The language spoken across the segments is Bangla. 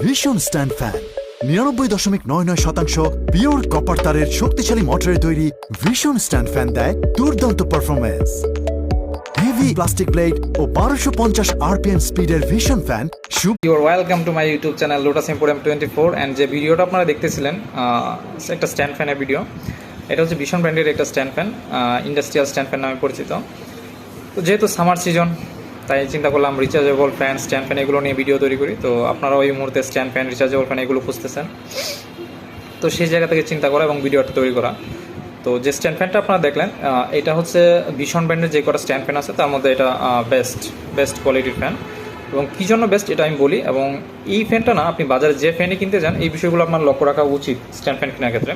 ভীষণ স্ট্যান্ড ফ্যান নিরানব্বই দশমিক নয় নয় শতাংশ পিওর কপার তারের শক্তিশালী মোটরে তৈরি ভীষণ স্ট্যান্ড ফ্যান দেয় দুর্দান্ত পারফরমেন্স হেভি প্লাস্টিক ব্লেড ও বারোশো পঞ্চাশ আরপিএম স্পিডের ভীষণ fan your welcome to my YouTube channel Lotus Emporium twenty four and যে ভিডিওটা আপনারা দেখতেছিলেন একটা স্ট্যান্ড ফ্যানের ভিডিও এটা হচ্ছে ভীষণ ব্র্যান্ডের একটা stand fan industrial stand fan নামে পরিচিত। তো যেহেতু সামার সিজন তাই চিন্তা করলাম রিচার্জেবল ফ্যান স্ট্যান্ড ফ্যান এগুলো নিয়ে ভিডিও তৈরি করি। তো আপনারাও এই মুহূর্তে স্ট্যান্ড ফ্যান রিচার্জেবল ফ্যান এগুলো খুঁজতেছেন। তো সেই জায়গা থেকে চিন্তা করা এবং ভিডিওটা তৈরি করা। তো যে স্ট্যান্ড ফ্যানটা আপনারা দেখলেন এটা হচ্ছে ভীষণ ব্র্যান্ডের যে কটা স্ট্যান্ড ফ্যান আছে, তার মধ্যে এটা বেস্ট বেস্ট কোয়ালিটির ফ্যান এবং কী জন্য বেস্ট এটা আমি বলি, এবং এই ফ্যানটা না, আপনি বাজারে যে ফ্যানই কিনতে যান, এই বিষয়গুলো আপনার লক্ষ্য রাখা উচিত স্ট্যান্ড ফ্যান কেনার ক্ষেত্রে।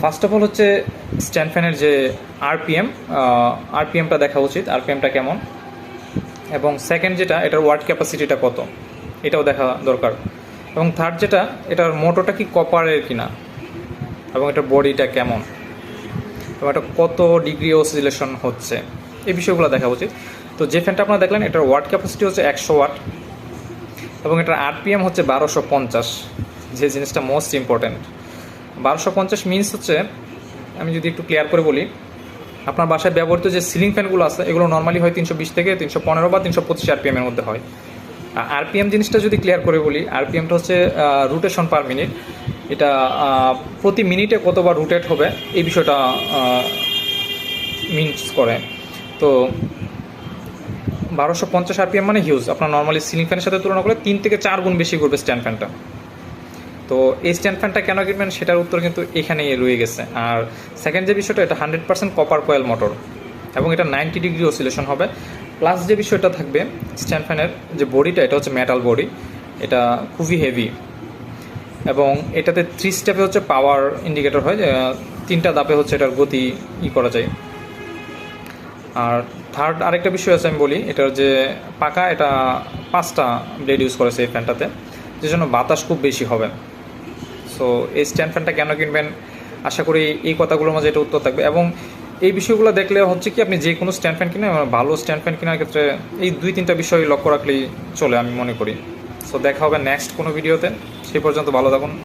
ফার্স্ট অফ অল হচ্ছে স্ট্যান্ড ফ্যানের যে আরপিএম আরপিএমটা দেখা উচিত আরপিএমটা কেমন? এবং সেকেন্ড যেটা, এটার ওয়ার্ড ক্যাপাসিটিটা কত? এটাও দেখা দরকার। এবং থার্ড যেটা, এটার মোটরটা কি কপারের কিনা? এবং এটার বডিটা কেমন? এবং এটা কত ডিগ্রি অসিলেশন হচ্ছে? এই বিষয়গুলো দেখা উচিত। তো যে ফ্যানটা আপনারা দেখলেন, এটার ওয়াট ক্যাপাসিটি হচ্ছে একশো ওয়াট এবং এটার আরপিএম হচ্ছে বারোশো পঞ্চাশ, যে জিনিসটা মোস্ট ইম্পর্ট্যান্ট বারোশো পঞ্চাশ মিনস হচ্ছে, আমি যদি একটু ক্লিয়ার করে বলি আপনার বাসায় ব্যবহৃত যে সিলিং ফ্যানগুলো আছে, এগুলো নর্মালি হয় তিনশো বিশ থেকে তিনশো পনেরো বা তিনশো পঁচিশ আরপিএমের মধ্যে হয়। আরপিএম জিনিসটা যদি ক্লিয়ার করে বলি আরপিএমটা হচ্ছে রুটেশন পার মিনিট এটা প্রতি মিনিটে কতবার রুটেট হবে, এই বিষয়টা মিনস করে। তো বারোশো পঞ্চাশ আরপিএম মানে হিউজ আপনার নর্মালি সিলিং ফ্যানের সাথে তুলনা করলে তিন থেকে চার গুণ বেশি করবে স্ট্যান্ড ফ্যানটা তো এই স্ট্যান্ড ফ্যানটা কেন কিনবেন সেটার উত্তর কিন্তু এখানেই রয়ে গেছে। আর সেকেন্ড যে বিষয়টা, এটা hundred percent copper coil motor এবং এটা নাইনটি ডিগ্রি অসিলেশন হবে। প্লাস যে বিষয়টা থাকবে স্ট্যান্ড ফ্যানের যে বডিটা, এটা হচ্ছে মেটাল বডি এটা খুবই হেভি এবং এটাতে থ্রি স্টেপে হচ্ছে পাওয়ার ইন্ডিকেটর হয় তিনটা দাপে হচ্ছে এটার গতি ই করা যায়। আর থার্ড আরেকটা বিষয় আছে আমি বলি, এটার যে পাকা এটা পাঁচটা ব্লেড ইউজ করেছে এই ফ্যানটাতে যে জন্য বাতাস খুব বেশি হবে। সো এই স্ট্যান্ড ফ্যানটা কেন কিনবেন? আশা করি এই কথাগুলোর মাঝে এটা উত্তর থাকবে। এবং এই বিষয়গুলো দেখলে হচ্ছে কি, আপনি যে কোনো স্ট্যান্ড ফ্যান কিনে ভালো স্ট্যান্ড ফ্যান কেনার ক্ষেত্রে এই দুই, তিনটা বিষয় লক্ষ্য রাখলেই চলে, আমি মনে করি। সো দেখা হবে নেক্সট কোনো ভিডিওতে সেই পর্যন্ত ভালো থাকুন।